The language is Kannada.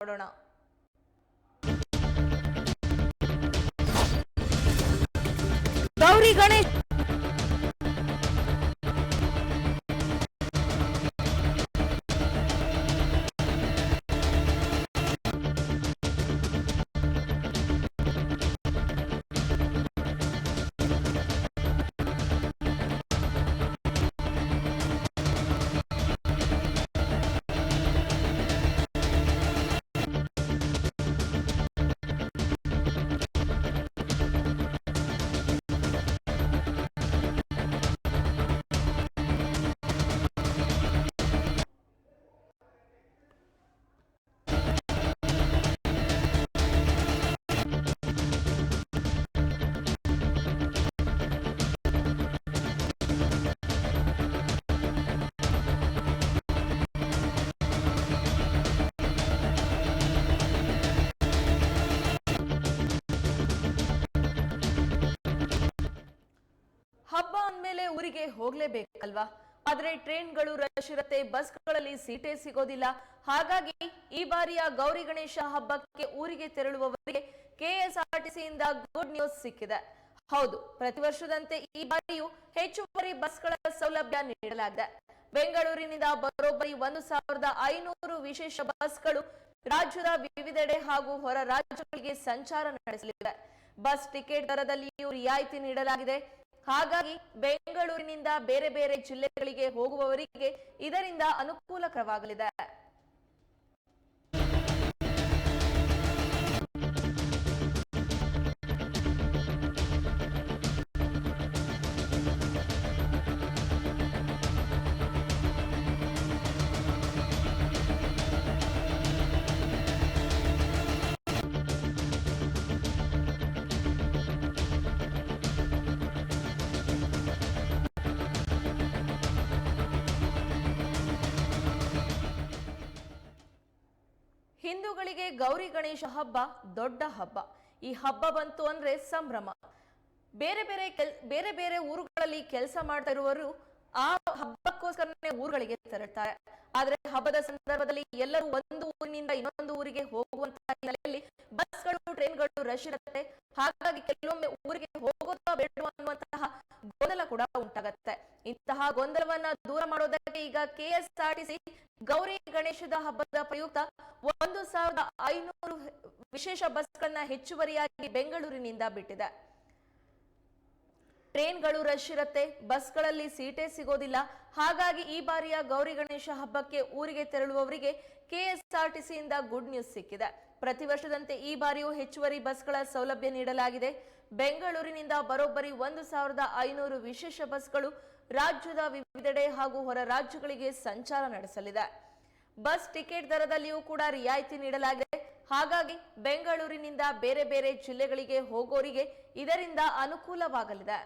ನೋಡೋಣ. ಗೌರಿ ಗಣೇಶ್ ಅಂದ್ಮೇಲೆ ಊರಿಗೆ ಹೋಗ್ಲೇಬೇಕಲ್ವಾ? ಆದ್ರೆ ಟ್ರೈನ್ಗಳು ರಶ್ ಇರುತ್ತೆ, ಬಸ್ಗಳಲ್ಲಿ ಸೀಟೇ ಸಿಗೋದಿಲ್ಲ. ಹಾಗಾಗಿ ಈ ಬಾರಿಯ ಗೌರಿ ಗಣೇಶ ಹಬ್ಬಕ್ಕೆ ಊರಿಗೆ ತೆರಳುವವರಿಗೆ ಕೆಎಸ್ಆರ್ಟಿಸಿಯಿಂದ ಗುಡ್ ನ್ಯೂಸ್ ಸಿಕ್ಕಿದೆ. ಹೌದು, ಪ್ರತಿ ವರ್ಷದಂತೆ ಈ ಬಾರಿಯೂ ಹೆಚ್ಚುವರಿ ಬಸ್ಗಳ ಸೌಲಭ್ಯ ನೀಡಲಾಗಿದೆ. ಬೆಂಗಳೂರಿನಿಂದ ಬರೋಬ್ಬರಿ ಒಂದು ಸಾವಿರದ ಐನೂರು ವಿಶೇಷ ಬಸ್ಗಳು ರಾಜ್ಯದ ವಿವಿಧೆಡೆ ಹಾಗೂ ಹೊರ ರಾಜ್ಯಗಳಿಗೆ ಸಂಚಾರ ನಡೆಸಲಿವೆ. ಬಸ್ ಟಿಕೆಟ್ ದರದಲ್ಲಿಯೂ ರಿಯಾಯಿತಿ ನೀಡಲಾಗಿದೆ. ಹಾಗಾಗಿ ಬೆಂಗಳೂರಿನಿಂದ ಬೇರೆ ಬೇರೆ ಜಿಲ್ಲೆಗಳಿಗೆ ಹೋಗುವವರಿಗೆ ಇದರಿಂದ ಅನುಕೂಲಕರವಾಗಲಿದೆ. ಹಿಂದೂಗಳಿಗೆ ಗೌರಿ ಗಣೇಶ ಹಬ್ಬ ದೊಡ್ಡ ಹಬ್ಬ. ಈ ಹಬ್ಬ ಬಂತು ಅಂದ್ರೆ ಸಂಭ್ರಮ. ಬೇರೆ ಬೇರೆ ಬೇರೆ ಬೇರೆ ಊರುಗಳಲ್ಲಿ ಕೆಲಸ ಮಾಡ್ತಾ ಇರುವವರು ಆ ಹಬ್ಬಕ್ಕೋಸ್ಕರನೇ ಊರುಗಳಿಗೆ ತೆರಳ್ತಾರೆ. ಆದ್ರೆ ಹಬ್ಬದ ಸಂದರ್ಭದಲ್ಲಿ ಎಲ್ಲರೂ ಒಂದು ಊರಿನಿಂದ ಇನ್ನೊಂದು ಊರಿಗೆ ಹೋಗುವಂತ ಹಿನ್ನೆಲೆಯಲ್ಲಿ ಬಸ್ಗಳು, ಟ್ರೈನ್ಗಳು ರಶ್ ಇರುತ್ತೆ. ಹಾಗಾಗಿ ಕೆಲವೊಮ್ಮೆ ಊರಿಗೆ ಹೋಗೋದಾ ಬೇಡ ಅನ್ನುವಂತಹ ಗೊಂದಲ ಕೂಡ ಉಂಟಾಗತ್ತೆ. ಇಂತಹ ಗೊಂದಲವನ್ನ ದೂರ ಮಾಡೋದಕ್ಕೆ ಈಗ ಕೆಎಸ್ಆರ್ಟಿಸಿ ಗೌರಿ ಗಣೇಶದ ಹಬ್ಬದ ಪ್ರಯುಕ್ತ ಒಂದು ಸಾವಿರದ ಐನೂರು ವಿಶೇಷ ಬಸ್ಗಳನ್ನ ಹೆಚ್ಚುವರಿಯಾಗಿ ಬೆಂಗಳೂರಿನಿಂದ ಬಿಟ್ಟಿದೆ. ಟ್ರೈನ್ಗಳು ರಶ್ ಇರುತ್ತೆ, ಬಸ್ಗಳಲ್ಲಿ ಸೀಟೇ ಸಿಗೋದಿಲ್ಲ. ಹಾಗಾಗಿ ಈ ಬಾರಿಯ ಗೌರಿ ಗಣೇಶ ಹಬ್ಬಕ್ಕೆ ಊರಿಗೆ ತೆರಳುವವರಿಗೆ ಕೆಎಸ್ಆರ್ಟಿಸಿಯಿಂದ ಗುಡ್ ನ್ಯೂಸ್ ಸಿಕ್ಕಿದೆ. ಪ್ರತಿ ವರ್ಷದಂತೆ ಈ ಬಾರಿಯೂ ಹೆಚ್ಚುವರಿ ಬಸ್ಗಳ ಸೌಲಭ್ಯ ನೀಡಲಾಗಿದೆ. ಬೆಂಗಳೂರಿನಿಂದ ಬರೋಬ್ಬರಿ ಒಂದು ಸಾವಿರದ ಐನೂರು ವಿಶೇಷ ಬಸ್ಗಳು ರಾಜ್ಯದ ವಿವಿಧೆಡೆ ಹಾಗೂ ಹೊರ ರಾಜ್ಯಗಳಿಗೆ ಸಂಚಾರ ನಡೆಸಲಿದೆ. ಬಸ್ ಟಿಕೆಟ್ ದರದಲ್ಲಿಯೂ ಕೂಡ ರಿಯಾಯಿತಿ ನೀಡಲಾಗಿದೆ. ಹಾಗಾಗಿ ಬೆಂಗಳೂರಿನಿಂದ ಬೇರೆ ಬೇರೆ ಜಿಲ್ಲೆಗಳಿಗೆ ಹೋಗೋರಿಗೆ ಇದರಿಂದ ಅನುಕೂಲವಾಗಲಿದೆ.